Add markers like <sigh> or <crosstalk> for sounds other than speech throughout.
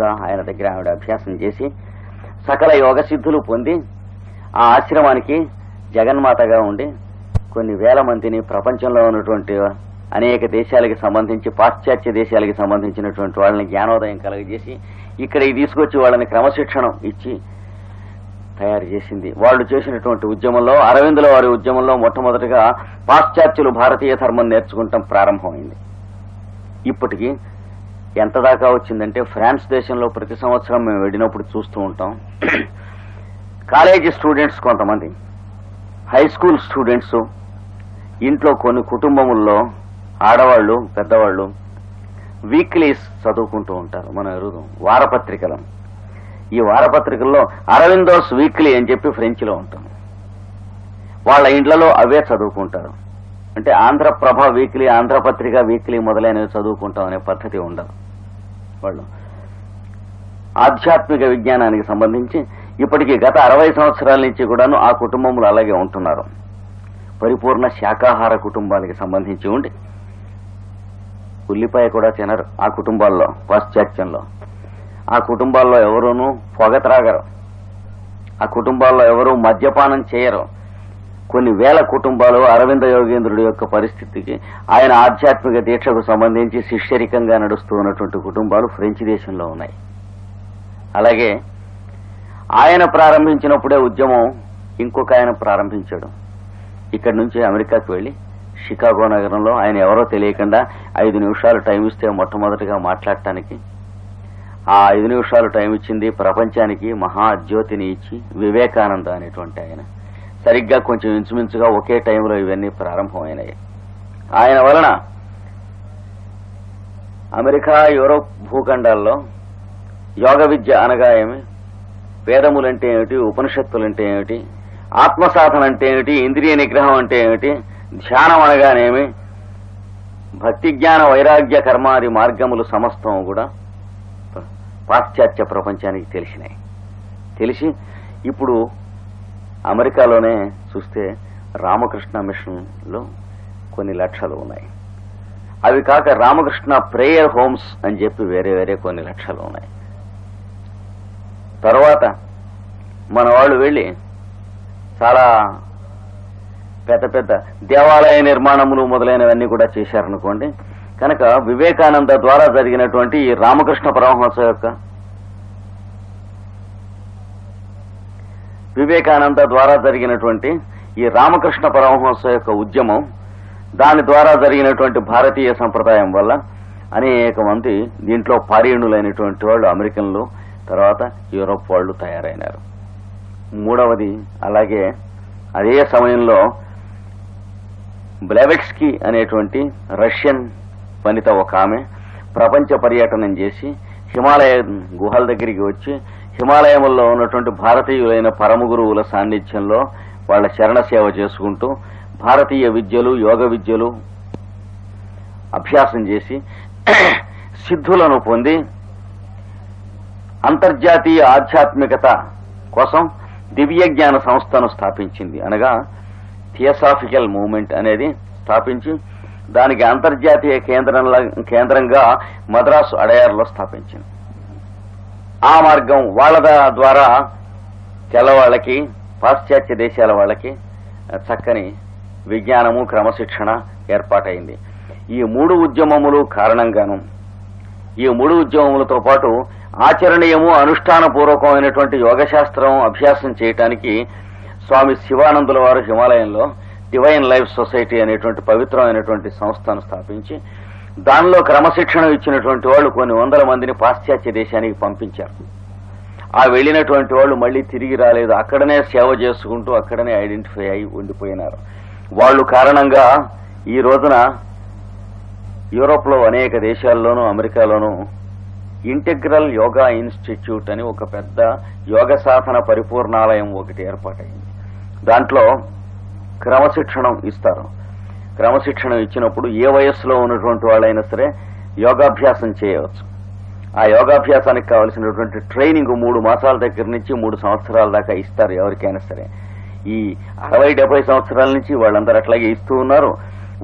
గా ఆయన దగ్గర ఆవిడ అభ్యాసం చేసి సకల యోగ సిద్ధులు పొంది ఆ ఆశ్రమానికి జగన్మాతగా ఉండి కొన్ని వేల మందిని ప్రపంచంలో ఉన్నటువంటి అనేక దేశాలకి సంబంధించి పాశ్చాత్య దేశాలకి సంబంధించినటువంటి వాళ్ళని జ్ఞానోదయం కలగజేసి ఇక్కడ తీసుకొచ్చి వాళ్ళని క్రమశిక్షణ ఇచ్చి తయారు చేసింది. వాళ్ళు చేసినటువంటి ఉద్యమంలో అరవిందుల వారి ఉద్యమంలో మొట్టమొదటిగా పాశ్చాత్యులు భారతీయ ధర్మం నేర్చుకుంటాం ప్రారంభమైంది. ఇప్పటికీ ఎంత దాకా వచ్చిందంటే ఫ్రాన్స్ దేశంలో ప్రతి సంవత్సరం మేము వెళ్ళినప్పుడు చూస్తూ ఉంటాం. కాలేజీ స్టూడెంట్స్ కొంతమంది హై స్కూల్ స్టూడెంట్స్ ఇంట్లో కొన్ని కుటుంబముల్లో ఆడవాళ్ళు పెద్దవాళ్ళు వీక్లీస్ చదువుకుంటూ ఉంటారు మన ఎరుదు వారపత్రికలను ఈ వారపత్రికల్లో అరవిందోస్ వీక్లీ అని చెప్పి ఫ్రెంచ్లో ఉంటాం వాళ్ళ ఇండ్లలో అవే చదువుకుంటారు. అంటే ఆంధ్రప్రభ వీక్లీ ఆంధ్రపత్రిక వీక్లీ మొదలైనవి చదువుకుంటాం అనే పద్ధతి ఉండదు. వాళ్ళు ఆధ్యాత్మిక విజ్ఞానానికి సంబంధించి ఇప్పటికీ గత అరవై సంవత్సరాల నుంచి కూడాను ఆ కుటుంబములు అలాగే ఉంటున్నారు. పరిపూర్ణ శాకాహార కుటుంబానికి సంబంధించి ఉండి ఉల్లిపాయ కూడా తినరు ఆ కుటుంబాల్లో పాశ్చాత్యంలో. ఆ కుటుంబాల్లో ఎవరూనూ పొగ త్రాగరు. ఆ కుటుంబాల్లో ఎవరూ మద్యపానం చేయరు. కొన్ని వేల కుటుంబాలు అరవింద యోగేంద్రుడి యొక్క పరిస్థితికి ఆయన ఆధ్యాత్మిక దీక్షకు సంబంధించి శిష్యరికంగా నడుస్తూ ఉన్నటువంటి కుటుంబాలు ఫ్రెంచ్ దేశంలో ఉన్నాయి. అలాగే ఆయన ప్రారంభించినప్పుడే ఉద్యమం ఇంకొక ఆయన ప్రారంభించాడు. ఇక్కడి నుంచి అమెరికాకు వెళ్ళి షికాగో నగరంలో ఆయన ఎవరో తెలియకుండా ఐదు నిమిషాలు టైం ఇస్తే మొట్టమొదటిగా మాట్లాడటానికి ఆ ఐదు నిమిషాలు టైం ఇచ్చింది ప్రపంచానికి మహా జ్యోతిని ఇచ్చి వివేకానంద అనేటువంటి ఆయన. సరిగ్గా కొంచెం ఇంచుమించుగా ఒకే టైంలో ఇవన్నీ ప్రారంభమైనాయి. ఆయన వలన అమెరికా యూరోప్ భూఖండాల్లో యోగ విద్య అనగా ఏమి? వేదములంటే ఏమిటి? ఉపనిషత్తులంటే ఏమిటి? ఆత్మ సాధన అంటే ఏమిటి? ఇంద్రియ నిగ్రహం అంటే ఏమిటి? ధ్యానం అనగానేమి? భక్తి జ్ఞాన వైరాగ్య కర్మాది మార్గములు సమస్తం కూడా పాశ్చాత్య ప్రపంచానికి తెలిసినాయి. తెలిసి ఇప్పుడు అమెరికాలోనే చూస్తే రామకృష్ణ మిషన్లో కొన్ని లక్షలు ఉన్నాయి. అవి కాక రామకృష్ణ ప్రేయర్ హోమ్స్ అని చెప్పి వేరే వేరే కొన్ని లక్షలు ఉన్నాయి. తర్వాత మన వాళ్ళు వెళ్ళి చాలా పెద్ద పెద్ద దేవాలయ నిర్మాణములు మొదలైనవన్నీ కూడా చేశారనుకోండి. కనుక వివేకానంద ద్వారా జరిగినటువంటి ఈ రామకృష్ణ పరమహంస యొక్క వివేకానంద ద్వారా జరిగినటువంటి ఈ రామకృష్ణ పరమహంస యొక్క ఉద్యమం దాని ద్వారా జరిగినటువంటి భారతీయ సంప్రదాయం వల్ల అనేక మంది దీంట్లో పారీణులైనటువంటి వాళ్ళు అమెరికన్లు తర్వాత యూరోప్ వాళ్ళు తయారైనారు. మూడవది అలాగే అదే సమయంలో బ్లెవెట్స్కి అనేటువంటి రష్యన్ వనిత ఒక ఆమె ప్రపంచ పర్యటనం చేసి హిమాలయ గుహల దగ్గరికి వచ్చి హిమాలయముల్లో ఉన్నటువంటి భారతీయులైన పరమ గురువుల సాన్నిధ్యంలో వాళ్ళ శరణ సేవ చేసుకుంటూ భారతీయ విద్యలు యోగ విద్యలు అభ్యాసం చేసి సిద్ధులను పొంది అంతర్జాతీయ ఆధ్యాత్మికత కోసం దివ్య జ్ఞాన సంస్థను స్థాపించింది. అనగా థియోసాఫికల్ మూవ్మెంట్ అనేది స్థాపించి దానికి అంతర్జాతీయ కేంద్రంలా కేంద్రంగా మద్రాసు అడయార్లో స్థాపించింది. ఆ మార్గం వాళ్ళ ద్వారా తెల్లవాళ్ళకి పాశ్చాత్య దేశాల వాళ్ళకి చక్కని విజ్ఞానము క్రమశిక్షణ ఏర్పాటైంది. ఈ మూడు ఉద్యమములు కారణంగాను ఈ మూడు ఉద్యమములతో పాటు ఆచరణీయము అనుష్ఠానపూర్వకమైనటువంటి యోగశాస్త్రం అభ్యాసం చేయటానికి స్వామి శివానందుల వారు హిమాలయంలో డివైన్ లైఫ్ సొసైటీ అనేటువంటి పవిత్రమైనటువంటి సంస్థను స్థాపించి దానిలో క్రమశిక్షణ ఇచ్చినటువంటి వాళ్ళు కొన్ని వందల మందిని పాశ్చాత్య దేశానికి పంపించారు. ఆ వెళ్ళినటువంటి వాళ్ళు మళ్ళీ తిరిగి రాలేదు. అక్కడనే సేవ చేసుకుంటూ అక్కడనే ఐడెంటిఫై అయి ఉండిపోయినారు. వాళ్ళు కారణంగా ఈ రోజున యూరోప్లో అనేక దేశాల్లోనూ అమెరికాలోనూ ఇంటిగ్రల్ యోగా ఇన్స్టిట్యూట్ అని ఒక పెద్ద యోగ సాధన పరిపూర్ణాలయం ఒకటి ఏర్పాటైంది. దాంట్లో క్రమశిక్షణం ఇస్తారు. క్రమశిక్షణ ఇచ్చినప్పుడు ఏ వయస్సులో ఉన్నటువంటి వాళ్ళైనా సరే యోగాభ్యాసం చేయవచ్చు. ఆ యోగాభ్యాసానికి కావలసినటువంటి ట్రైనింగ్ మూడు మాసాల దగ్గర నుంచి మూడు సంవత్సరాల దాకా ఇస్తారు ఎవరికైనా సరే. ఈ అరవై డెబ్బై సంవత్సరాల నుంచి వాళ్ళందరూ అట్లాగే ఇస్తూ ఉన్నారు.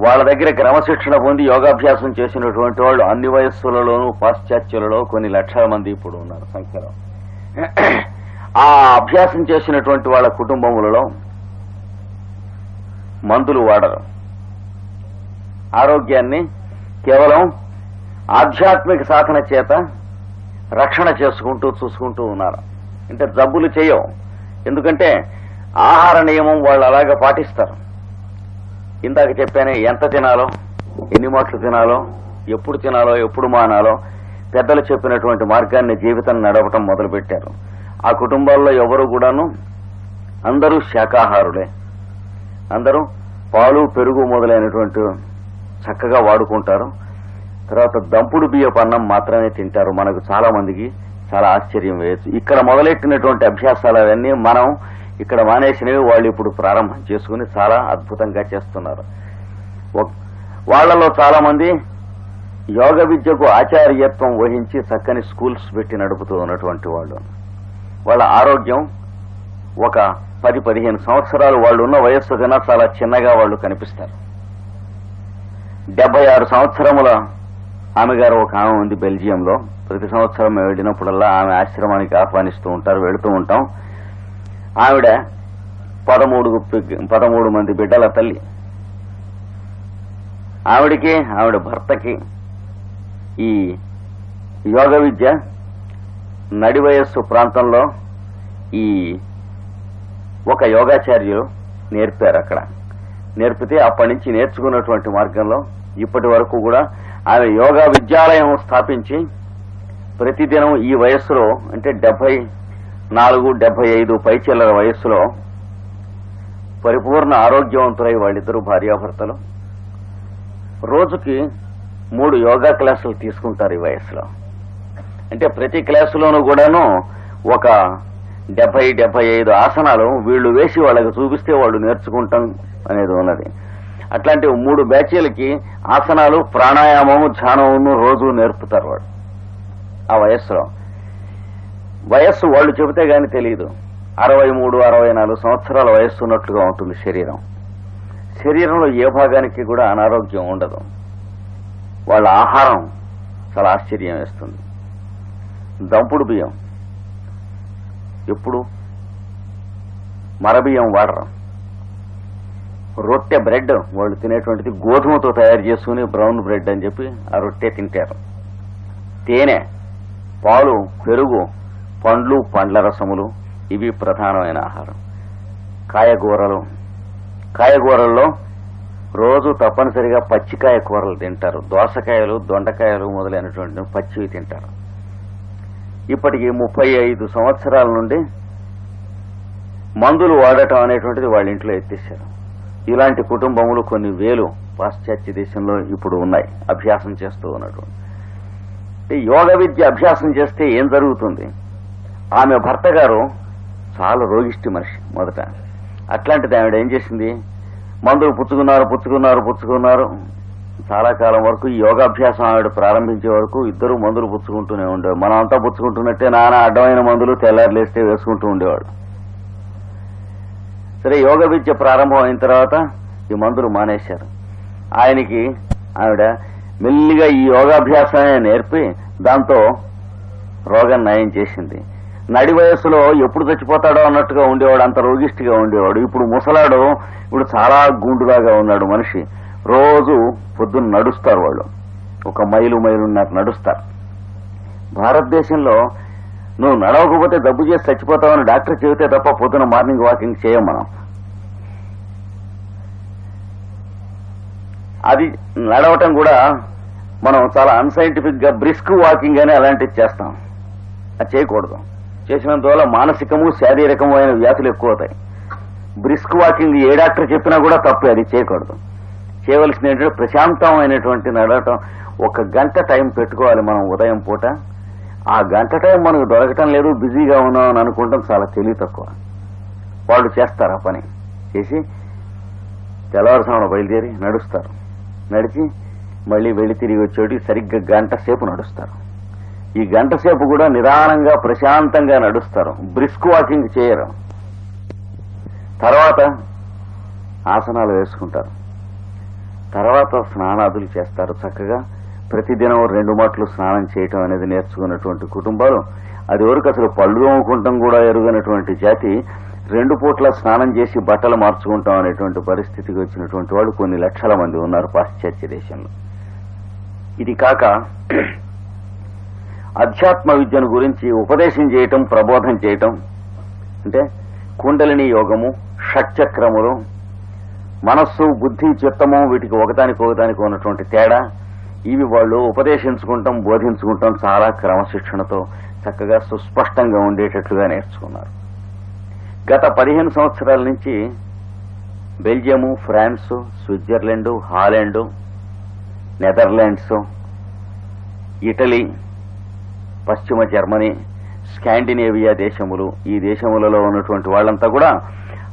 వాళ్ళ దగ్గర క్రమశిక్షణ పొంది యోగాభ్యాసం చేసినటువంటి వాళ్ళు అన్ని వయస్సులలోనూ పాశ్చాత్యులలో కొన్ని లక్షల మంది ఇప్పుడు ఉన్నారు సంఖ్యలో ఆ అభ్యాసం చేసినటువంటి వాళ్ళ కుటుంబములలో మందులు వాడరు. ఆరోగ్యాన్ని కేవలం ఆధ్యాత్మిక సాధన చేత రక్షణ చేసుకుంటూ చూసుకుంటూ ఉన్నారు. అంటే జబ్బులు చేయవు. ఎందుకంటే ఆహార నియమం వాళ్ళు అలాగే పాటిస్తారు. ఇందాక చెప్పానే ఎంత తినాలో ఎన్ని మాటలు తినాలో ఎప్పుడు తినాలో ఎప్పుడు మానాలో పెద్దలు చెప్పినటువంటి మార్గాన్ని జీవితం నడవటం మొదలుపెట్టారు. ఆ కుటుంబాల్లో ఎవరు కూడాను అందరూ శాకాహారులే. అందరూ పాలు పెరుగు మొదలైనటువంటి చక్కగా వాడుకుంటారు. తర్వాత దంపుడు బియ్యపు అన్నం మాత్రమే తింటారు మనకు చాలా మందికి. చాలా ఆశ్చర్యం వేయచ్చు. ఇక్కడ మొదలెట్టినటువంటి అభ్యాసాలు అవన్నీ మనం ఇక్కడ మానేసినవి వాళ్ళు ఇప్పుడు ప్రారంభం చేసుకుని చాలా అద్భుతంగా చేస్తున్నారు. వాళ్ళలో వాళ్ళలో చాలా మంది యోగ విద్యకు ఆచార్యత్వం వహించి చక్కని స్కూల్స్ పెట్టి నడుపుతూ ఉన్నటువంటి వాళ్ళు. వాళ్ళ ఆరోగ్యం ఒక పది పదిహేను సంవత్సరాలు వాళ్ళు ఉన్న వయస్సు కన్నా చాలా చిన్నగా వాళ్ళు కనిపిస్తారు. డెబ్బై ఆరు సంవత్సరముల ఆమె గారు ఒక ఆమె ఉంది బెల్జియంలో. ప్రతి సంవత్సరం మేము వెళ్ళినప్పుడల్లా ఆమె ఆశ్రమానికి ఆహ్వానిస్తూ ఉంటారు వెళుతూ ఉంటాం. ఆవిడ పదమూడు పదమూడు మంది బిడ్డల తల్లి. ఆవిడకి ఆవిడ భర్తకి ఈ యోగ విద్య నడి వయస్సు ప్రాంతంలో ఈ ఒక యోగాచార్యులు నేర్పారు అక్కడ నేర్పితే అప్పటి నుంచి నేర్చుకున్నటువంటి మార్గంలో ఇప్పటి వరకు కూడా ఆమె యోగా విద్యాలయం స్థాపించి ప్రతిదినం ఈ వయస్సులో అంటే డెబ్బై నాలుగు డెబ్బై ఐదు పైచిల్లర వయస్సులో పరిపూర్ణ ఆరోగ్యవంతులై వాళ్ళిద్దరూ భార్యాభర్తలు. రోజుకి మూడు యోగా క్లాసులు తీసుకుంటారు ఈ వయసులో అంటే ప్రతి క్లాసులోనూ కూడాను ఒక డెబ్బై డెబ్బై ఐదు ఆసనాలు వీళ్ళు వేసి వాళ్ళకి చూపిస్తే వాళ్ళు నేర్చుకుంటాం అనేది ఉన్నది. అట్లాంటి మూడు బ్యాచీలకి ఆసనాలు ప్రాణాయామము ధ్యానము రోజు నేర్పుతారు వాడు. ఆ వయస్సులో. వయస్సు వాళ్ళు చెబితే గాని తెలియదు అరవై మూడు అరవై నాలుగు సంవత్సరాల వయస్సు ఉన్నట్లుగా ఉంటుంది శరీరం. శరీరంలో ఏ భాగానికి కూడా అనారోగ్యం ఉండదు. వాళ్ళ ఆహారం చాలా ఆశ్చర్యం వేస్తుంది. దంపుడు బియ్యం. ఎప్పుడు? మరబియ్యం వాడరు. రొట్టె బ్రెడ్ వాళ్ళు తినేటువంటిది గోధుమతో తయారు చేసుకుని బ్రౌన్ బ్రెడ్ అని చెప్పి ఆ రొట్టె తింటారు. తేనె పాలు పెరుగు పండ్లు పండ్ల రసములు ఇవి ప్రధానమైన ఆహారం. కాయగూరలు. కాయగూరల్లో రోజు తప్పనిసరిగా పచ్చికాయ కూరలు తింటారు. దోసకాయలు దొండకాయలు మొదలైనటువంటి పచ్చివి తింటారు. ఇప్పటికి ముప్పై ఐదు సంవత్సరాల నుండి మందులు వాడటం అనేటువంటిది వాళ్ళ ఇంట్లో ఎత్తేసారు ఇలాంటి కుటుంబములు కొన్ని వేలు పాశ్చాత్య దేశంలో ఇప్పుడు ఉన్నాయి. అభ్యాసం చేస్తూ ఉన్నటువంటి యోగ విద్య అభ్యాసం చేస్తే ఏం జరుగుతుంది? ఆమె భర్త గారు చాలా రోగిష్టి మనిషి మొదట. అట్లాంటిది ఆవిడ ఏం చేసింది? మందులు పుచ్చుకున్నారు పుచ్చుకున్నారు పుచ్చుకున్నారు. చాలా కాలం వరకు ఈ యోగాభ్యాసం ఆవిడ ప్రారంభించే వరకు ఇద్దరు మందులు పుచ్చుకుంటూనే ఉండేవాడు మనం అంతా పుచ్చుకుంటున్నట్టే నానా అడ్డమైన మందులు తెల్లారులేస్తే వేసుకుంటూ ఉండేవాడు సరే యోగ విద్య ప్రారంభం అయిన తర్వాత ఈ మందులు మానేశారు. ఆయనకి ఆవిడ మెల్లిగా ఈ యోగాభ్యాసమే నేర్పి దాంతో రోగం నయం చేసింది. నడి వయస్సులో ఎప్పుడు చచ్చిపోతాడో అన్నట్టుగా ఉండేవాడు అంత రోగిష్టిగా ఉండేవాడు. ఇప్పుడు ముసలాడు ఇప్పుడు చాలా గుండులాగా ఉన్నాడు మనిషి. రోజు పొద్దున్న నడుస్తారు వాళ్ళు. ఒక మైలు మైలున్నర నడుస్తారు. భారతదేశంలో నువ్వు నడవకపోతే డబ్బు చేసి చచ్చిపోతావని డాక్టర్ చెబితే తప్ప పొద్దున మార్నింగ్ వాకింగ్ చేయం మనం. అది నడవటం కూడా మనం చాలా అన్సైంటిఫిక్గా బ్రిస్క్ వాకింగ్ అని అలాంటివి చేస్తాం. అది చేయకూడదు. చేసినందువల్ల మానసికము శారీరకమైన వ్యాధులు ఎక్కువ అవుతాయి బ్రిస్క్ వాకింగ్ ఏ డాక్టర్ చెప్పినా కూడా తప్పే అది చేయకూడదు. చేయవలసిన ప్రశాంతమైనటువంటి నడవటం. ఒక గంట టైం పెట్టుకోవాలి మనం ఉదయం పూట. ఆ గంట టైం మనకు దొరకటం లేదు బిజీగా ఉన్నాం అని అనుకుంటాం చాలా తెలివి తక్కువ. వాళ్ళు చేస్తారు ఆ పని. చేసి తెల్లవారుసామున బయలుదేరి నడుస్తారు. నడిచి మళ్ళీ వెళ్ళి తిరిగి వచ్చేటి సరిగ్గా గంట సేపు నడుస్తారు. ఈ గంట సేపు కూడా నిదానంగా ప్రశాంతంగా నడుస్తారు. బ్రిస్క్ వాకింగ్ చేయరు. తర్వాత ఆసనాలు వేసుకుంటారు. తర్వాత స్నానాదులు చేస్తారు చక్కగా. ప్రతిదినం రెండు మాటలు స్నానం చేయటం అనేది నేర్చుకున్నటువంటి కుటుంబాలు. అది వరకు అసలు పళ్ళు తోముకుంటాం కూడా ఎరుగనటువంటి జాతి. రెండు పూట్ల స్నానం చేసి బట్టలు మార్చుకుంటాం అనేటువంటి పరిస్థితికి వచ్చినటువంటి వాళ్ళు కొన్ని లక్షల మంది ఉన్నారు పాశ్చాత్య దేశంలో. ఇది కాక <clears throat> అధ్యాత్మ విద్యను గురించి ఉపదేశం చేయటం ప్రబోధం చేయటం అంటే కుండలిని యోగము షట్చక్రములు మనస్సు బుద్ధి చిత్తము వీటికి ఒకదానికి ఒకదానికి ఉన్నటువంటి తేడా ఇవి వాళ్ళు ఉపదేశించుకుంటాం బోధించుకుంటాం చాలా క్రమశిక్షణతో చక్కగా సుస్పష్టంగా ఉండేటట్లుగా నేర్చుకున్నారు. గత పదిహేను సంవత్సరాల నుంచి Belgium France Switzerland Holland Netherlands Italy పశ్చిమ జర్మనీ స్కాండినేవియా దేశములు ఈ దేశములలో ఉన్నటువంటి వాళ్ళంతా కూడా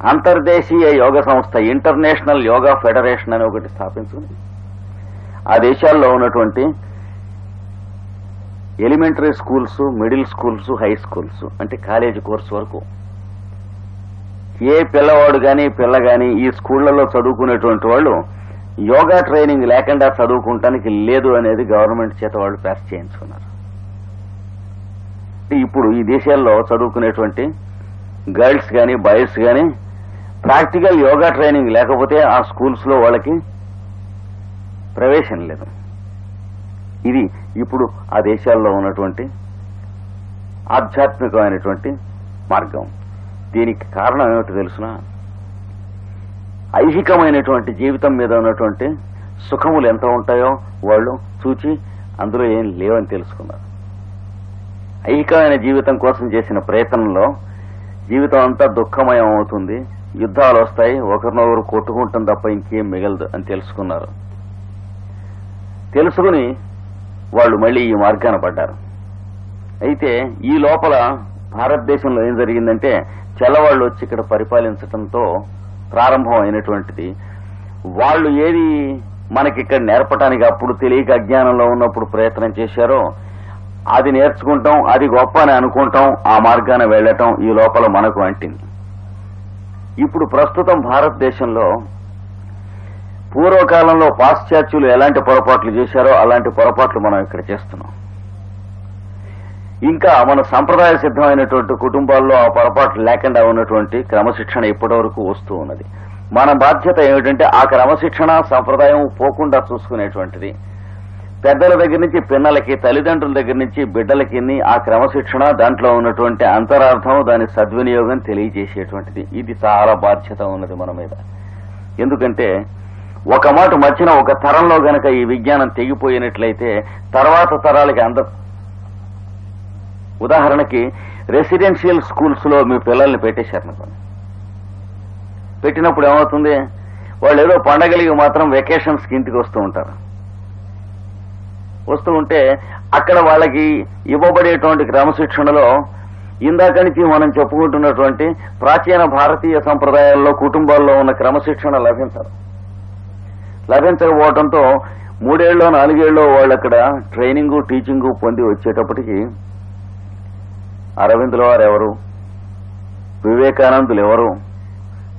అంతర్దేశీయ యోగ సంస్థ ఇంటర్నేషనల్ యోగా ఫెడరేషన్ అని ఒకటి స్థాపించుకుంది ఆ దేశాల్లో ఉన్నటువంటి elementary schools middle schools high schools అంటే కాలేజీ కోర్సు వరకు ఏ పిల్లవాడు కానీ పిల్ల కానీ ఈ స్కూళ్ళలో చదువుకునేటువంటి వాళ్ళు యోగా ట్రైనింగ్ లేకుండా చదువుకుంటానికి లేదు అనేది గవర్నమెంట్ చేత వాళ్ళు పాస్ చేయించుకున్నారు. ఇప్పుడు ఈ దేశాల్లో చదువుకునేటువంటి గర్ల్స్ కానీ బాయ్స్ కానీ ప్రాక్టికల్ యోగా ట్రైనింగ్ లేకపోతే ఆ స్కూల్స్లో వాళ్ళకి ప్రవేశం లేదు. ఇది ఇప్పుడు ఆ దేశాల్లో ఉన్నటువంటి ఆధ్యాత్మికమైనటువంటి మార్గం. దీనికి కారణం ఏమిటో తెలుసిన? ఐహికమైనటువంటి జీవితం మీద ఉన్నటువంటి సుఖములు ఎంత ఉంటాయో వాళ్ళు చూచి అందులో ఏం లేవని తెలుసుకున్నారు. ఐహికమైన జీవితం కోసం చేసిన ప్రయత్నంలో జీవితం అంతా దుఃఖమయం అవుతుంది. యుద్ధాలు వస్తాయి ఒకరినొకరు కొట్టుకుంటాం తప్ప ఇంకేం మిగలదు అని తెలుసుకున్నారు. తెలుసుకుని వాళ్ళు మళ్ళీ ఈ మార్గాన పడ్డారు. అయితే ఈ లోపల భారతదేశంలో ఏం జరిగిందంటే చెల్లవాళ్ళు వచ్చి ఇక్కడ పరిపాలించడంతో ప్రారంభం అయినటువంటిది వాళ్ళు ఏది మనకి ఇక్కడ నేర్పటానికి అప్పుడు తెలియక అజ్ఞానంలో ఉన్నప్పుడు ప్రయత్నం చేశారో అది నేర్చుకుంటాం అది గొప్ప అని అనుకుంటాం ఆ మార్గాన వెళ్ళటం ఈ లోపల మనకు అంటింది. ఇప్పుడు ప్రస్తుతం భారతదేశంలో పూర్వకాలంలో పాశ్చాత్యులు ఎలాంటి పొరపాట్లు చేశారో అలాంటి పొరపాట్లు మనం ఇక్కడ చేస్తున్నాం. ఇంకా మన సంప్రదాయ సిద్ధమైనటువంటి కుటుంబాల్లో ఆ పొరపాట్లు లేకుండా ఉన్నటువంటి క్రమశిక్షణ ఇప్పటివరకు వస్తూ ఉన్నది. మన బాధ్యత ఏమిటంటే ఆ క్రమశిక్షణ సంప్రదాయం పోకుండా చూసుకునేటువంటిది. పెద్దల దగ్గర నుంచి పిన్నలకి తల్లిదండ్రుల దగ్గర నుంచి బిడ్డలకి ఆ క్రమశిక్షణ దాంట్లో ఉన్నటువంటి అంతరార్థం దాని సద్వినియోగం తెలియజేసేటువంటిది. ఇది చాలా బాధ్యత ఉన్నది మన మీద. ఎందుకంటే ఒక మాట మధ్యన ఒక తరంలో గనక ఈ విజ్ఞానం తెగిపోయినట్లయితే తర్వాత తరాలకి అంద ఉదాహరణకి రెసిడెన్షియల్ స్కూల్స్లో మీ పిల్లల్ని పెట్టేశారు అనుకోండి. పెట్టినప్పుడు ఏమవుతుంది? వాళ్ళు ఏదో పండగలకి మాత్రం వెకేషన్స్కి ఇంటికి వస్తూ ఉంటారు. వస్తూ ఉంటే అక్కడ వాళ్ళకి ఇవ్వబడేటువంటి క్రమశిక్షణలో ఇందాక నుంచి మనం చెప్పుకుంటున్నటువంటి ప్రాచీన భారతీయ సంప్రదాయాల్లో కుటుంబాల్లో ఉన్న క్రమశిక్షణ లభించదు. లభించకపోవడంతో మూడేళ్ళలో నాలుగేళ్ళు వాళ్ళు అక్కడ ట్రైనింగ్ టీచింగ్ పొంది వచ్చేటప్పటికి అరవిందుల వారు ఎవరు వివేకానందులు ఎవరు?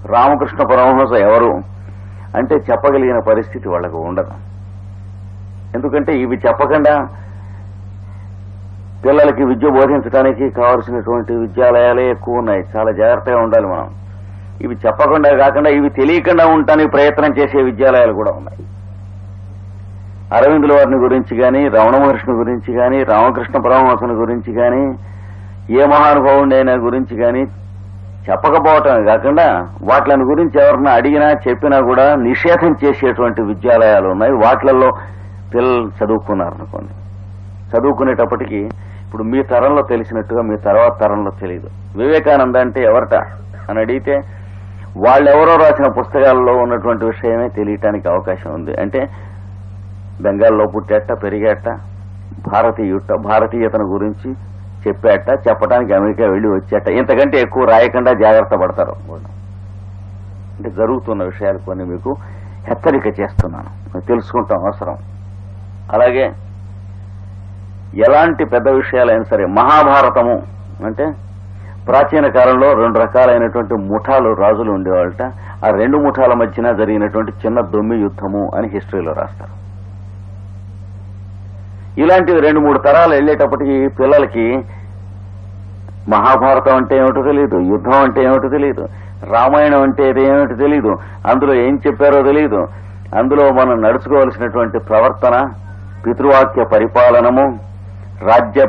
రామకృష్ణ పరమహంస ఎవరు? అంటే చెప్పగలిగిన పరిస్థితి వాళ్ళకు ఉండదు. ఎందుకంటే ఇవి చెప్పకుండా పిల్లలకి విద్య బోధించడానికి కావలసినటువంటి విద్యాలయాలే ఎక్కువ ఉన్నాయి. చాలా జాగ్రత్తగా ఉండాలి మనం. ఇవి చెప్పకుండా కాకుండా ఇవి తెలియకుండా ఉండటానికి ప్రయత్నం చేసే విద్యాలయాలు కూడా ఉన్నాయి. అరవిందుల వారిని గురించి గాని రమణ మహర్షిని గురించి గాని రామకృష్ణ పరమహంసని గురించి గాని ఏ మహానుభావుడైనా గురించి గాని చెప్పకపోవటం కాకుండా వాటిని గురించి ఎవరన్నా అడిగినా చెప్పినా కూడా నిషేధం చేసేటువంటి విద్యాలయాలు ఉన్నాయి. వాటిలలో పిల్లలు చదువుకున్నారు అనుకోండి. చదువుకునేటప్పటికి ఇప్పుడు మీ తరంలో తెలిసినట్టుగా మీ తర్వాత తరంలో తెలియదు. వివేకానంద అంటే ఎవరట? అని అడిగితే వాళ్ళెవరో రాసిన పుస్తకాల్లో ఉన్నటువంటి విషయమే తెలియటానికి అవకాశం ఉంది. అంటే బెంగాల్లో పుట్టేట పెరిగేట భారతీయుట భారతీయతను గురించి చెప్పేట చెప్పడానికి అమెరికా వెళ్ళి వచ్చేట. ఇంతకంటే ఎక్కువ రాయకుండా జాగ్రత్త పడతారు. అంటే జరుగుతున్న విషయాలు కొన్ని మీకు హెచ్చరిక చేస్తున్నాను. తెలుసుకుంటాం అవసరం. అలాగే ఎలాంటి పెద్ద విషయాలైనా సరే మహాభారతము అంటే ప్రాచీన కాలంలో రెండు రకాలైనటువంటి ముఠాలు రాజులు ఉండేవాళ్ళట. ఆ రెండు ముఠాల మధ్యన జరిగినటువంటి చిన్న దొమ్మి యుద్ధము అని హిస్టరీలో రాస్తారు. ఇలాంటివి రెండు మూడు తరాలు వెళ్ళేటప్పటికి పిల్లలకి మహాభారతం అంటే ఏమిటో తెలియదు యుద్ధం అంటే ఏమిటో తెలియదు రామాయణం అంటే ఏమిటో తెలియదు అందులో ఏం చెప్పారో తెలియదు అందులో మనం నడుచుకోవలసినటువంటి ప్రవర్తన పితృవాక్య పరిపాలనము రాజ్య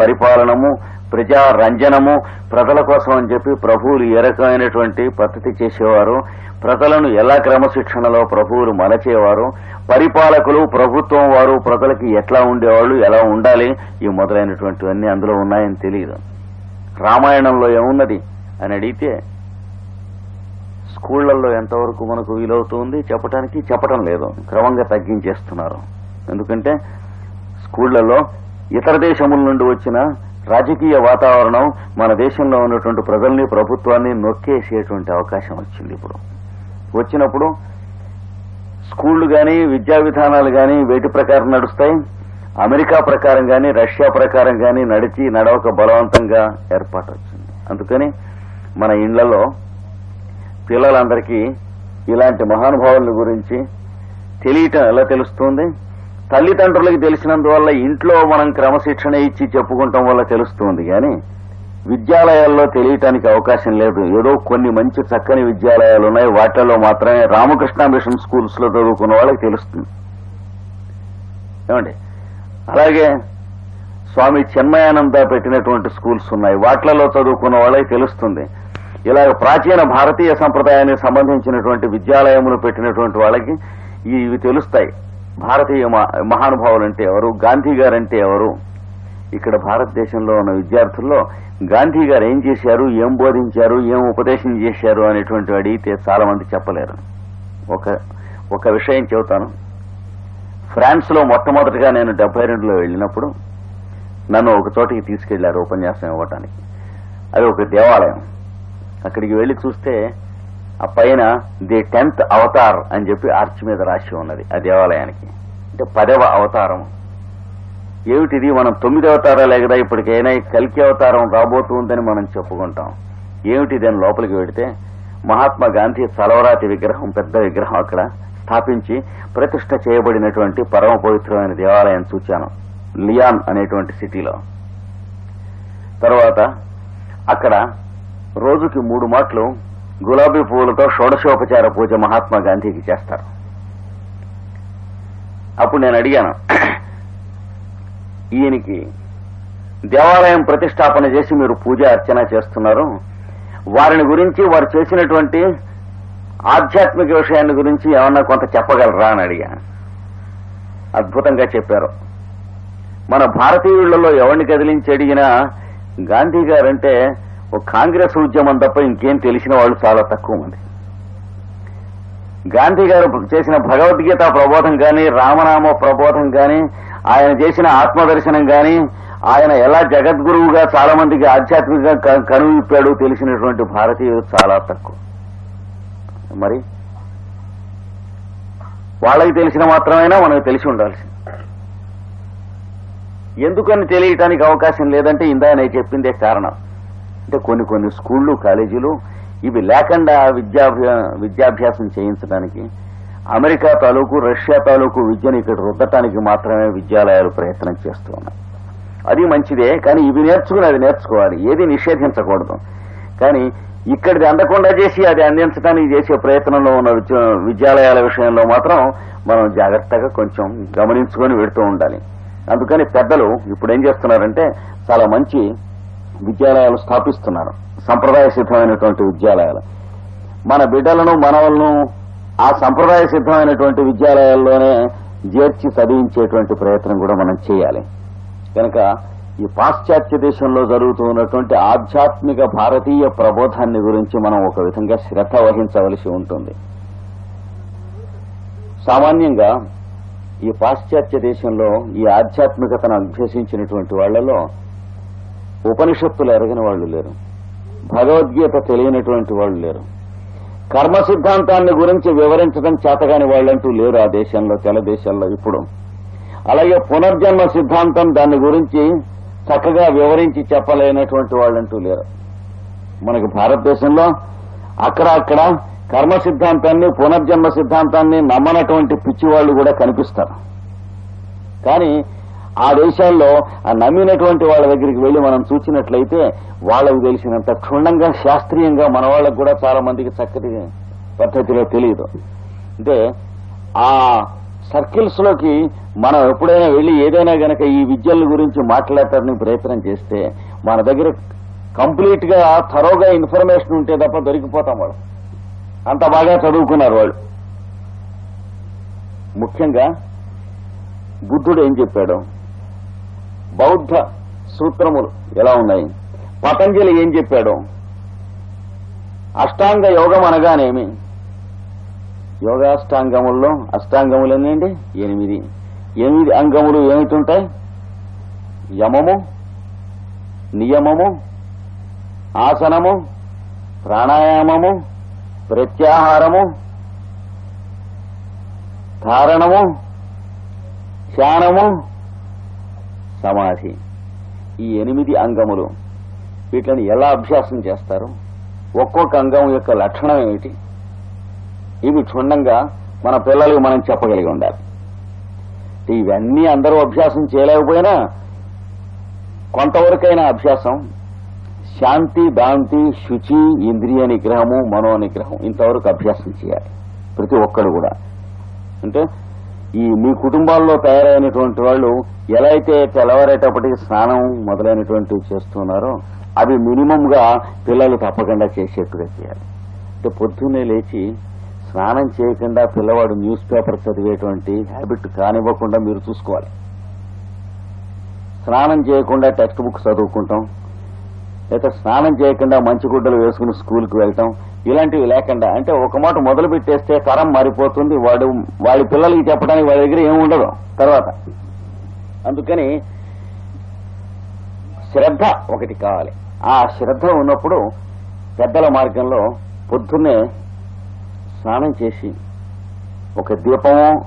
పరిపాలనము ప్రజా రంజనము ప్రజల కోసం అని చెప్పి ప్రభువులు ఏ రకమైనటువంటి పద్ధతి చేసేవారు ప్రజలను ఎలా క్రమశిక్షణలో ప్రభువులు మలచేవారు పరిపాలకులు ప్రభుత్వం వారు ప్రజలకి ఎట్లా ఉండేవాళ్ళు ఎలా ఉండాలి ఈ మొదలైనటువంటివన్నీ అందులో ఉన్నాయని తెలియదు రామాయణంలో ఏమున్నది అని అడిగితే స్కూళ్ళలో ఎంతవరకు మనకు వీలవుతుంది చెప్పడానికి చెప్పటం లేదు. క్రమంగా తగ్గించేస్తున్నారు. ఎందుకంటే స్కూళ్ళలో ఇతర దేశముల నుండి వచ్చిన రాజకీయ వాతావరణం మన దేశంలో ఉన్నటువంటి ప్రజల్ని ప్రభుత్వాన్ని నొక్కేసేటువంటి అవకాశం వచ్చింది ఇప్పుడు. వచ్చినప్పుడు స్కూళ్ళు గాని విద్యా విధానాలు గాని వేటి ప్రకారం నడుస్తాయి. అమెరికా ప్రకారం గాని రష్యా ప్రకారం గాని నడిచి నడవక బలవంతంగా ఏర్పాటు వచ్చింది. అందుకని మన ఇండ్లలో పిల్లలందరికీ ఇలాంటి మహానుభావుల గురించి తెలియటం ఎలా తెలుస్తుంది? తల్లిదండ్రులకు తెలిసినందువల్ల ఇంట్లో మనం క్రమశిక్షణ ఇచ్చి చెప్పుకుంటాం వల్ల తెలుస్తుంది. కానీ విద్యాలయాల్లో తెలియటానికి అవకాశం లేదు. ఏదో కొన్ని మంచి చక్కని విద్యాలయాలు ఉన్నాయి. వాటిల్లో మాత్రమే రామకృష్ణ మిషన్ స్కూల్స్లో చదువుకున్న వాళ్ళకి తెలుస్తుంది. ఏమండి? అలాగే స్వామి చిన్మయానంద పెట్టినటువంటి స్కూల్స్ ఉన్నాయి. వాటిలలో చదువుకున్న వాళ్ళకి తెలుస్తుంది. ఇలాగ ప్రాచీన భారతీయ సంప్రదాయానికి సంబంధించినటువంటి విద్యాలయములు పెట్టినటువంటి వాళ్ళకి ఇవి తెలుస్తాయి. భారతీయ మహానుభావులు అంటే ఎవరు? గాంధీ గారు అంటే ఎవరు? ఇక్కడ భారతదేశంలో ఉన్న విద్యార్థుల్లో గాంధీ గారు ఏం చేశారు? ఏం బోధించారు? ఏం ఉపదేశం చేశారు? అనేటువంటి అడిగితే చాలా మంది చెప్పలేరు. ఒక ఒక విషయం చెబుతాను. ఫ్రాన్స్లో మొట్టమొదటిగా నేను డెబ్బై రెండులో వెళ్ళినప్పుడు నన్ను ఒక చోటికి తీసుకెళ్ళారు ఉపన్యాసం ఇవ్వటానికి. అది ఒక దేవాలయం. అక్కడికి వెళ్ళి చూస్తే ఆ పైన ది టెన్త్ అవతార్ అని చెప్పి ఆర్చ్ మీద రాసి ఉన్నది ఆ దేవాలయానికి. అంటే పదవ అవతారం ఏమిటిది? మనం తొమ్మిది అవతారాలే కదా ఇప్పటికైనా కలికి కల్కి అవతారం రాబోతుందని మనం చెప్పుకుంటాం. ఏమిటి అని లోపలికి వెడితే మహాత్మా గాంధీ సలవరాతి విగ్రహం పెద్ద విగ్రహం అక్కడ స్థాపించి ప్రతిష్ట చేయబడినటువంటి పరమ పవిత్రమైన దేవాలయం చూచాను లియాన్ అనేటువంటి సిటీలో. తర్వాత అక్కడ రోజుకి మూడు మాటలు గులాబీ పువ్వులతో షోడశోపచార పూజ మహాత్మా గాంధీకి చేస్తారు. అప్పుడు నేను అడిగాను ఈయనకి దేవాలయం ప్రతిష్టాపన చేసి మీరు పూజ అర్చన చేస్తున్నారు. వారిని గురించి వారు చేసినటువంటి ఆధ్యాత్మిక విషయాన్ని గురించి ఏమన్నా కొంత చెప్పగలరా అని అడిగా. అద్భుతంగా చెప్పారు. మన భారతీయులలో ఎవరిని కదిలించి అడిగినా గాంధీ గారంటే ఒక కాంగ్రెస్ ఉద్యమం తప్ప ఇంకేం తెలిసిన వాళ్ళు చాలా తక్కువ మంది. గాంధీ గారు చేసిన భగవద్గీత ప్రబోధం కానీ రామనామ ప్రబోధం కానీ ఆయన చేసిన ఆత్మదర్శనం కానీ ఆయన ఎలా జగద్గురువుగా చాలా మందికి ఆధ్యాత్మికంగా కనువిప్పాడు తెలిసినటువంటి భారతీయులు చాలా తక్కువ. మరి? వాళ్ళకి తెలిసిన మాత్రమైనా మనకు తెలిసి ఉండాల్సింది. ఎందుకని తెలియటానికి అవకాశం లేదంటే ఇందా నేను చెప్పిందే కారణం. అంటే కొన్ని కొన్ని స్కూళ్ళు కాలేజీలు ఇవి లేకుండా విద్యాభ్యా విద్యాభ్యాసం చేయించడానికి అమెరికా తాలూకు రష్యా తాలూకు విద్యను ఇక్కడ రుద్దటానికి మాత్రమే విద్యాలయాలు ప్రయత్నం చేస్తూ ఉన్నాయి. అది మంచిదే కానీ ఇవి నేర్చుకుని అది నేర్చుకోవాలి. ఏది నిషేధించకూడదు. కానీ ఇక్కడిది అందకుండా చేసి అది అందించడానికి చేసే ప్రయత్నంలో ఉన్న విద్య- విద్యాలయాల విషయంలో మాత్రం మనం జాగ్రత్తగా కొంచెం గమనించుకొని వెడుతూ ఉండాలి. అందుకని పెద్దలు ఇప్పుడు ఏం చేస్తున్నారంటే చాలా మంచి విద్యాలయాలు స్థాపిస్తున్నారు. సంప్రదాయ సిద్ధమైనటువంటి విద్యాలయాలు. మన బిడ్డలను మనవలను ఆ సంప్రదాయ సిద్ధమైనటువంటి విద్యాలయాల్లోనే చేర్చి చదివించేటువంటి ప్రయత్నం కూడా మనం చేయాలి. కనుక ఈ పాశ్చాత్య దేశంలో జరుగుతున్నటువంటి ఆధ్యాత్మిక భారతీయ ప్రబోధాన్ని గురించి మనం ఒక విధంగా శ్రద్ధ వహించవలసి ఉంటుంది. సామాన్యంగా ఈ పాశ్చాత్య దేశంలో ఈ ఆధ్యాత్మికతను అభ్యసించినటువంటి వాళ్ళలో ఉపనిషత్తులు ఎరగని వాళ్ళు లేరు. భగవద్గీత తెలియనటువంటి వాళ్ళు లేరు. కర్మ సిద్ధాంతాన్ని గురించి వివరించడం చేతగాని వాళ్ళంటూ లేరు ఆ దేశంలో తెల దేశాల్లో ఇప్పుడు. అలాగే పునర్జన్మ సిద్ధాంతం దాని గురించి చక్కగా వివరించి చెప్పలేనటువంటి వాళ్ళంటూ లేరు. మనకి భారతదేశంలో అక్కడ అక్కడ కర్మ సిద్ధాంతాన్ని పునర్జన్మ సిద్ధాంతాన్ని నమ్మనటువంటి పిచ్చి వాళ్ళు కూడా కనిపిస్తారు. కానీ ఆ దేశాల్లో ఆ నమ్మినటువంటి వాళ్ళ దగ్గరికి వెళ్ళి మనం చూసినట్లయితే వాళ్ళకు తెలిసినంత క్షుణ్ణంగా శాస్త్రీయంగా మన వాళ్ళకు కూడా చాలా మందికి చక్కటి పద్ధతిలో తెలియదు. అంటే ఆ సర్కిల్స్లోకి మనం ఎప్పుడైనా వెళ్ళి ఏదైనా గనక ఈ విద్యల గురించి మాట్లాడటానికి ప్రయత్నం చేస్తే మన దగ్గర కంప్లీట్గా థరోగా ఇన్ఫర్మేషన్ ఉంటే తప్ప దొరికిపోతాం వాళ్ళు. అంత బాగా చదువుకున్నారు వాళ్ళు. ముఖ్యంగా బుద్ధుడు ఏం చెప్పాడు? బౌద్ధ సూత్రములు ఎలా ఉన్నాయి? పతంజలి ఏం చెప్పాడు? అష్టాంగ యోగం అనగానేమి? యోగాష్టాంగముల్లో అష్టాంగములు ఎన్నండి ఎనిమిది. ఎనిమిది అంగములు ఏమిటుంటాయి? యమము నియమము ఆసనము ప్రాణాయామము ప్రత్యాహారము ధారణము ధ్యానము సమాధి. ఈ ఎనిమిది అంగములు వీటిని ఎలా అభ్యాసం చేస్తారు? ఒక్కొక్క అంగం యొక్క లక్షణం ఏమిటి? ఇవి క్షుణ్ణంగా మన పిల్లలకు మనం చెప్పగలిగి ఉండాలి. ఇవన్నీ అందరూ అభ్యాసం చేయలేకపోయినా కొంతవరకైనా అభ్యాసం శాంతి దాంతి శుచి ఇంద్రియ నిగ్రహము మనో నిగ్రహం ఇంతవరకు అభ్యాసం చేయాలి. ప్రతి ఒక్కరు కూడా. అంటే ఈ మీ కుటుంబాల్లో తయారైనటువంటి వాళ్ళు ఎలా అయితే తెల్లవారేటప్పటికి స్నానం మొదలైనటువంటివి చేస్తున్నారో అవి మినిమం గా పిల్లలు తప్పకుండా చేసేట్టుగా చేయాలి. అంటే పొద్దున్నే లేచి స్నానం చేయకుండా పిల్లవాడు న్యూస్ పేపర్ చదివేటువంటి హ్యాబిట్ కానివ్వకుండా మీరు చూసుకోవాలి. స్నానం చేయకుండా టెక్స్ట్ బుక్ చదువుకుంటాం లేదా స్నానం చేయకుండా మంచి గుడ్డలు వేసుకుని స్కూల్కి వెళ్తాం ఇలాంటివి లేకుండా అంటే ఒక మాట మొదలు పెట్టేస్తే తరం మారిపోతుంది వాడు వాడి పిల్లలకి చెప్పడానికి వాడి దగ్గర ఏమి ఉండదు. తర్వాత అందుకని శ్రద్ధ ఒకటి కావాలి. ఆ శ్రద్ధ ఉన్నప్పుడు పెద్దల మార్గంలో పొద్దున్నే స్నానం చేసి ఒక దీపము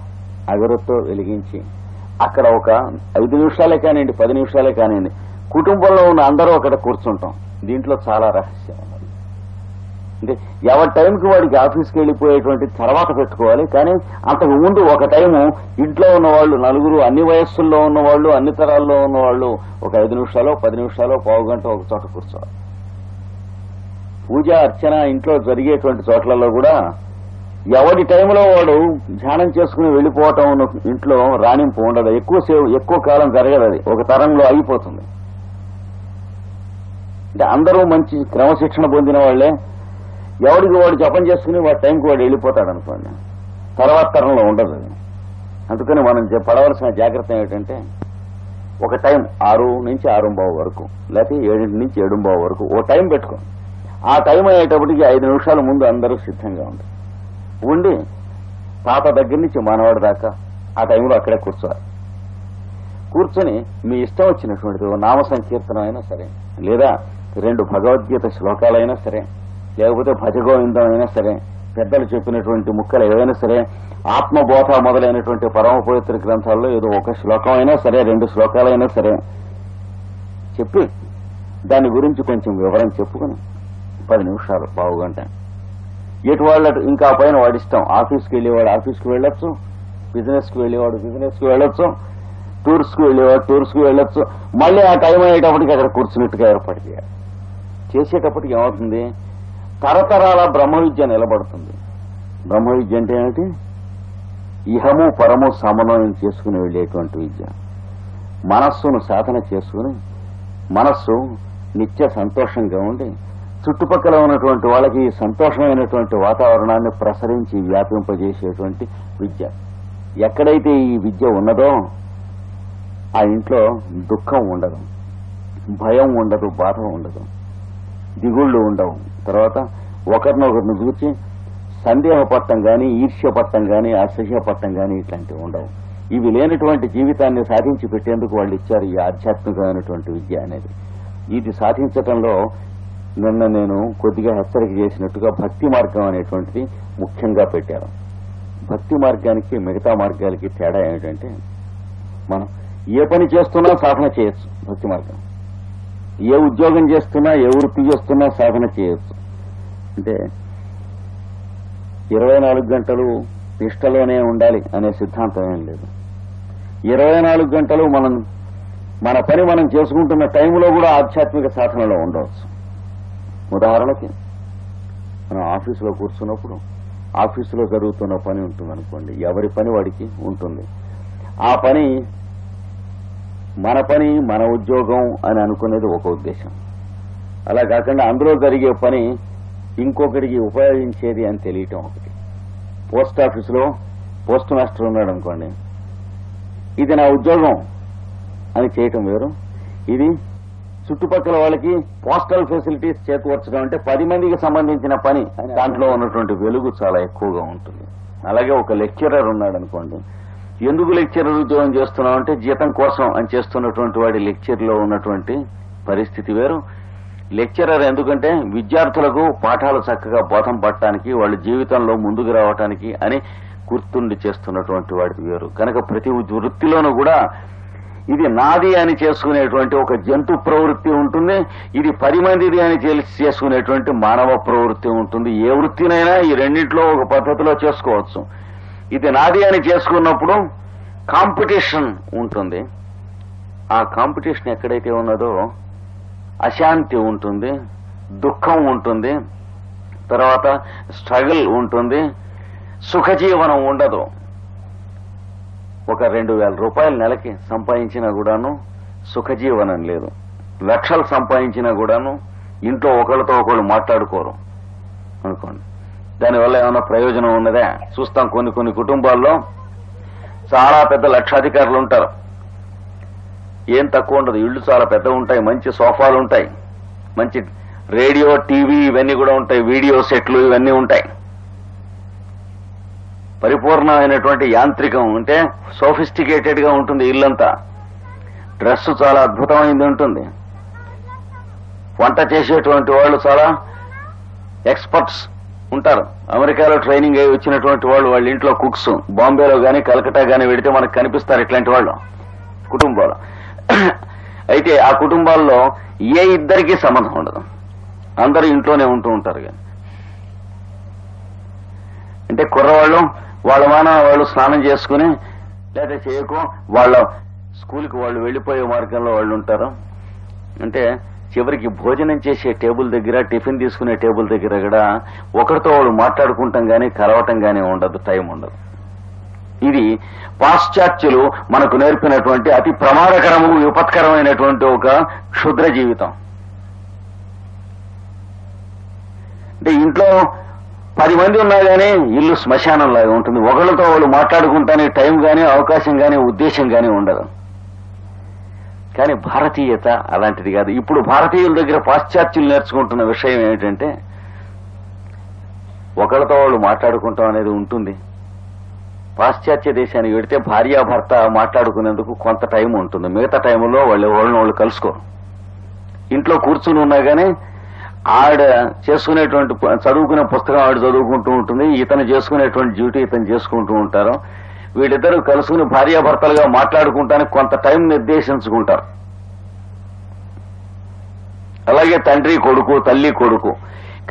అగరొత్తో వెలిగించి అక్కడ ఒక ఐదు నిమిషాలే కానివ్వండి పది నిమిషాలే కానివ్వండి కుటుంబంలో ఉన్న అందరూ అక్కడ కూర్చుంటాం. దీంట్లో చాలా రహస్యం. అంటే ఎవరి టైంకి వాడికి ఆఫీస్కి వెళ్ళిపోయేటువంటి తర్వాత పెట్టుకోవాలి కానీ అంతకు ముందు ఒక టైము ఇంట్లో ఉన్న వాళ్ళు నలుగురు అన్ని వయస్సుల్లో ఉన్నవాళ్ళు అన్ని తరాల్లో ఉన్నవాళ్ళు ఒక ఐదు నిమిషాలు పది నిమిషాలు పావు గంట ఒక చోట కూర్చోవాలి. పూజ అర్చన ఇంట్లో జరిగేటువంటి చోట్లలో కూడా ఎవరి టైంలో వాడు ధ్యానం చేసుకుని వెళ్ళిపోవటం ఇంట్లో రాణింపు ఉండదు. ఎక్కువ సేపు ఎక్కువ కాలం జరగదు అది. ఒక తరంలో అయిపోతుంది. అంటే అందరూ మంచి క్రమశిక్షణ పొందిన వాళ్ళే. ఎవడికి వాడు జపం చేసుకుని వాడి టైంకి వాడు వెళ్ళిపోతాడు అనుకోండి. తర్వాత తరంలో ఉండదు అందుకని మనం పడవలసిన జాగ్రత్త ఏమిటంటే ఒక టైం ఆరు నుంచి ఆరుంబావు వరకు లేకపోతే ఏడింటి నుంచి ఏడు వరకు ఓ టైం పెట్టుకో. ఆ టైం అయ్యేటప్పటికి ఐదు నిమిషాల ముందు అందరూ సిద్ధంగా ఉంది ఉండి తాత దగ్గర నుంచి మనవాడి దాకా ఆ టైంలో అక్కడే కూర్చోవాలి. కూర్చొని మీ ఇష్టం వచ్చినటువంటిది నామ సంకీర్తనం అయినా సరే లేదా రెండు భగవద్గీత శ్లోకాలైనా సరే లేకపోతే భజగోవిందం అయినా సరే పెద్దలు చెప్పినటువంటి ముక్కలు ఏవైనా సరే ఆత్మబోధ మొదలైనటువంటి పరమ పవిత్ర గ్రంథాల్లో ఏదో ఒక శ్లోకం అయినా సరే రెండు శ్లోకాలైనా సరే చెప్పి దాని గురించి కొంచెం వివరం చెప్పుకుని పది నిమిషాలు పావు ఎటు వాళ్ళ ఇంకా పైన వాడి ఇష్టం. ఆఫీస్కి వెళ్ళేవాడు ఆఫీస్కి వెళ్ళొచ్చు బిజినెస్కి వెళ్ళేవాడు బిజినెస్కి వెళ్ళొచ్చు టూర్స్కి వెళ్ళేవాడు టూర్స్కి వెళ్ళొచ్చు. మళ్ళీ ఆ టైం అయ్యేటప్పటికి అక్కడ కూర్చున్నట్టుగా ఏర్పాటు చేయాలి. చేసేటప్పటికి ఏమవుతుంది? తరతరాల బ్రహ్మ విద్య నిలబడుతుంది. బ్రహ్మ విద్య అంటే ఏమిటి? ఇహము పరము సమన్వయం చేసుకుని వెళ్ళేటువంటి విద్య. మనస్సును సాధన చేసుకుని మనస్సు నిత్య సంతోషంగా ఉండి చుట్టుపక్కల ఉన్నటువంటి వాళ్ళకి ఈ సంతోషమైనటువంటి వాతావరణాన్ని ప్రసరించి వ్యాపింపజేసేటువంటి విద్య. ఎక్కడైతే ఈ విద్య ఉన్నదో ఆ ఇంట్లో దుఃఖం ఉండదు భయం ఉండదు బాధ ఉండదు దిగుళ్ళు ఉండవు. తర్వాత ఒకరినొకరిని చూచి సందేహపట్టం గాని ఈర్ష్యపట్టం గాని అసహ్యపట్టం గాని ఇట్లాంటివి ఉండవు. ఇవి లేనటువంటి జీవితాన్ని సాధించి పెట్టేందుకు వాళ్ళు ఇచ్చారు ఈ ఆధ్యాత్మికమైనటువంటి విద్య అనేది. ఇది సాధించటంలో నిన్న నేను కొద్దిగా హెచ్చరిక చేసినట్టుగా భక్తి మార్గం అనేటువంటిది ముఖ్యంగా పెట్టారు. భక్తి మార్గానికి మిగతా మార్గాలకి తేడా ఏమిటంటే మనం ఏ పని చేస్తున్నా సాధన చేయొచ్చు భక్తి మార్గం. ఏ ఉద్యోగం చేస్తున్నా ఏ వృత్తి చేస్తున్నా సాధన చేయొచ్చు. అంటే ఇరవై నాలుగు గంటలు నిష్టలోనే ఉండాలి అనే సిద్ధాంతం ఏం లేదు. ఇరవై నాలుగు గంటలు మనం మన పని మనం చేసుకుంటున్న టైంలో కూడా ఆధ్యాత్మిక సాధనలో ఉండవచ్చు. ఉదాహరణకి మనం ఆఫీసులో కూర్చున్నప్పుడు ఆఫీసులో జరుగుతున్న పని ఉంటుంది అనుకోండి ఎవరి పని వాడికి ఉంటుంది. ఆ పని మన పని మన ఉద్యోగం అని అనుకునేది ఒక ఉద్దేశం. అలా కాకుండా అందులో జరిగే పని ఇంకొకరికి ఉపయోగించేది అని తెలియటం ఒకటి. పోస్ట్ ఆఫీసులో పోస్ట్ మాస్టర్ ఉన్నాడు అనుకోండి. ఇది నా ఉద్యోగం అని చేయటం వేరు. ఇది చుట్టుపక్కల వాళ్ళకి పోస్టల్ ఫెసిలిటీస్ చేకూర్చడం అంటే పది మందికి సంబంధించిన పని. దాంట్లో ఉన్నటువంటి వెలుగు చాలా ఎక్కువగా ఉంటుంది. అలాగే ఒక లెక్చరర్ ఉన్నాడు అనుకోండి. ఎందుకు లెక్చరర్ ఉద్యోగం చేస్తున్నావు అంటే జీతం కోసం అని చేస్తున్నటువంటి వాడి లెక్చర్లో ఉన్నటువంటి పరిస్థితి వేరు. లెక్చరర్ ఎందుకంటే విద్యార్థులకు పాఠాలు చక్కగా బోధం పట్టడానికి వాళ్ళ జీవితంలో ముందుకు రావటానికి అని గుర్తుండి చేస్తున్నటువంటి వాడి వేరు. కనుక ప్రతి వృత్తిలోనూ కూడా ఇది నాది అని చేసుకునేటువంటి ఒక జంతు ప్రవృత్తి ఉంటుంది ఇది పది మందిది అని చేసుకునేటువంటి మానవ ప్రవృత్తి ఉంటుంది. ఏ వృత్తినైనా ఈ రెండింటిలో ఒక పద్ధతిలో చేసుకోవచ్చు. ఇది నాది అని చేసుకున్నప్పుడు కాంపిటీషన్ ఉంటుంది. ఆ కాంపిటీషన్ ఎక్కడైతే ఉన్నదో అశాంతి ఉంటుంది దుఃఖం ఉంటుంది తర్వాత స్ట్రగుల్ ఉంటుంది సుఖజీవనం ఉండదు. ఒక రెండు వేల రూపాయలు నెలకి సంపాదించినా కూడాను సుఖజీవనం లేదు. లక్షలు సంపాదించినా కూడాను ఇంట్లో ఒకళ్ళతో ఒకళ్ళు మాట్లాడుకోరు. అనుకోండి. దానివల్ల ఏమైనా ప్రయోజనం ఉన్నదా? చూస్తాం. కొన్ని కొన్ని కుటుంబాల్లో చాలా పెద్ద లక్షాధికారులు ఉంటారు. ఏం తక్కువ ఉండదు. ఇళ్ళు చాలా పెద్ద ఉంటాయి. మంచి సోఫాలు ఉంటాయి. మంచి రేడియో టీవీ ఇవన్నీ కూడా ఉంటాయి. వీడియో సెట్లు ఇవన్నీ ఉంటాయి. పరిపూర్ణమైనటువంటి యాంత్రికం అంటే సోఫిస్టికేటెడ్గా ఉంటుంది ఇల్లంతా. డ్రెస్ చాలా అద్భుతమైంది ఉంటుంది. వంట చేసేటువంటి వాళ్ళు చాలా ఎక్స్పర్ట్స్ ఉంటారు. అమెరికాలో ట్రైనింగ్ అయి వచ్చినటువంటి వాళ్ళు వాళ్ళ ఇంట్లో కుక్స్ బాంబేలో గాని కలకటా గాని వెడితే మనకు కనిపిస్తారు ఇట్లాంటి వాళ్ళు కుటుంబాలు. అయితే ఆ కుటుంబాల్లో ఏ ఇద్దరికీ సంబంధం ఉండదు. అందరూ ఇంట్లోనే ఉంటూ ఉంటారు కానీ. అంటే కుర్రవాళ్ళు వాళ్ళ మాన వాళ్ళు స్నానం చేసుకుని లేదా చేయకు వాళ్ళ స్కూల్కి వాళ్ళు వెళ్ళిపోయే మార్గంలో వాళ్ళు ఉంటారు. అంటే చివరికి భోజనం చేసే టేబుల్ దగ్గర టిఫిన్ తీసుకునే టేబుల్ దగ్గర కూడా ఒకరితో వాళ్ళు మాట్లాడుకుంటాం గానీ కలవటం గానీ ఉండదు టైం ఉండదు. ఇది పాశ్చాత్యులు మనకు నేర్పినటువంటి అతి ప్రమాదకరము విపత్కరమైనటువంటి ఒక క్షుద్ర జీవితం. అంటే ఇంట్లో పది మంది ఉన్నా గానీ ఇల్లు శ్మశానం లాగా ఉంటుంది. ఒకళ్ళతో వాళ్ళు మాట్లాడుకుంటానే టైం గానీ అవకాశం గానీ ఉద్దేశం గానీ ఉండదు. కానీ భారతీయత అలాంటిది కాదు. ఇప్పుడు భారతీయుల దగ్గర పాశ్చాత్యులు నేర్చుకుంటున్న విషయం ఏమిటంటే ఒకళ్ళతో వాళ్ళు మాట్లాడుకుంటాం అనేది ఉంటుంది. పాశ్చాత్య దేశానికి వెడితే భార్యాభర్త మాట్లాడుకునేందుకు కొంత టైం ఉంటుంది. మిగతా టైంలో వాళ్ళు వాళ్ళని వాళ్ళు కలుసుకోరు. ఇంట్లో కూర్చుని ఉన్నా గానీ ఆవిడ చేసుకునేటువంటి చదువుకునే పుస్తకం ఆవిడ చదువుకుంటూ ఉంటుంది. ఇతను చేసుకునేటువంటి డ్యూటీ ఇతను చేసుకుంటూ ఉంటారు. వీళ్ళిద్దరూ కలుసుకుని భార్యాభర్తలుగా మాట్లాడుకుంటానికి కొంత టైం నిర్దేశించుకుంటారు. అలాగే తండ్రి కొడుకు తల్లి కొడుకు.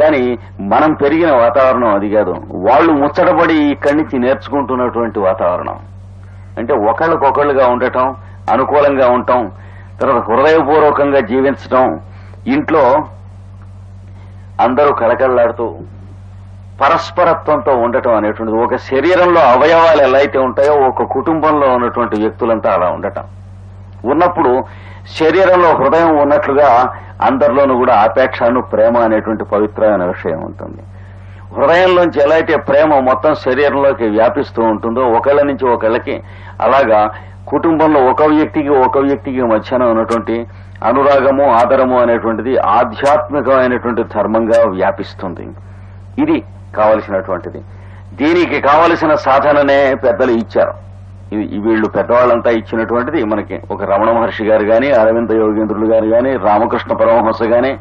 కానీ మనం పెరిగిన వాతావరణం అది కాదు. వాళ్ళు ముచ్చటపడి ఇక్కడి నుంచి నేర్చుకుంటున్నటువంటి వాతావరణం. అంటే ఒకళ్ళకొకళ్ళుగా ఉండటం అనుకూలంగా ఉండటం తర్వాత హృదయపూర్వకంగా జీవించటం ఇంట్లో అందరూ కలకల్లాడుతూ పరస్పరత్వంతో ఉండటం అనేటువంటిది ఒక శరీరంలో అవయవాలు ఎలా అయితే ఉంటాయో ఒక కుటుంబంలో ఉన్నటువంటి వ్యక్తులంతా అలా ఉండటం. ఉన్నప్పుడు శరీరంలో హృదయం ఉన్నట్లుగా అందరిలోనూ కూడా ఆపేక్షను ప్రేమ అనేటువంటి పవిత్రమైన విషయం ఉంటుంది. హృదయంలోంచి ఎలా అయితే ప్రేమ మొత్తం శరీరంలోకి వ్యాపిస్తూ ఉంటుందో ఒకళ్ళ నుంచి ఒకళ్ళకి అలాగా కుటుంబంలో ఒక వ్యక్తికి ఒక వ్యక్తికి మధ్యన ఉన్నటువంటి అనురాగము ఆదరము అనేటువంటిది ఆధ్యాత్మికమైనటువంటి ధర్మంగా వ్యాపిస్తుంది. ఇది కావలసినటువంటిది. దీనికి కావలసిన సాధననే పెద్దలు ఇచ్చారు. ఇది వీళ్ళు పెద్దవాళ్ళంతా ఇచ్చినటువంటిది మనకి ఒక రమణ మహర్షి గారు గాని అరవింద యోగేంద్రులు గారు గాని రామకృష్ణ పరమహంస గాని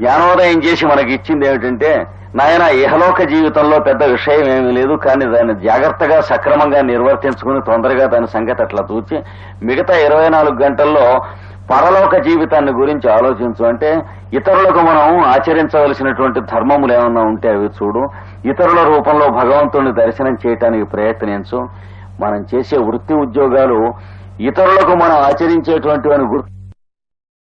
జ్ఞానోదయం చేసి మనకి ఇచ్చింది ఏమిటంటే నాయన ఇహలోక జీవితంలో పెద్ద విషయం ఏమీ లేదు కానీ దాన్ని జాగ్రత్తగా సక్రమంగా నిర్వర్తించుకుని తొందరగా దాని సంగతి అట్లా తూచి మిగతా ఇరవై నాలుగు గంటల్లో పరలోక జీవితాన్ని గురించి ఆలోచించు అంటే ఇతరులకు మనం ఆచరించవలసినటువంటి ధర్మములు ఏమన్నా ఉంటే అవి చూడు. ఇతరుల రూపంలో భగవంతుని దర్శనం చేయటానికి ప్రయత్నించు. మనం చేసే వృత్తి ఉద్యోగాలు ఇతరులకు మనం ఆచరించేటువంటివని గుర్తు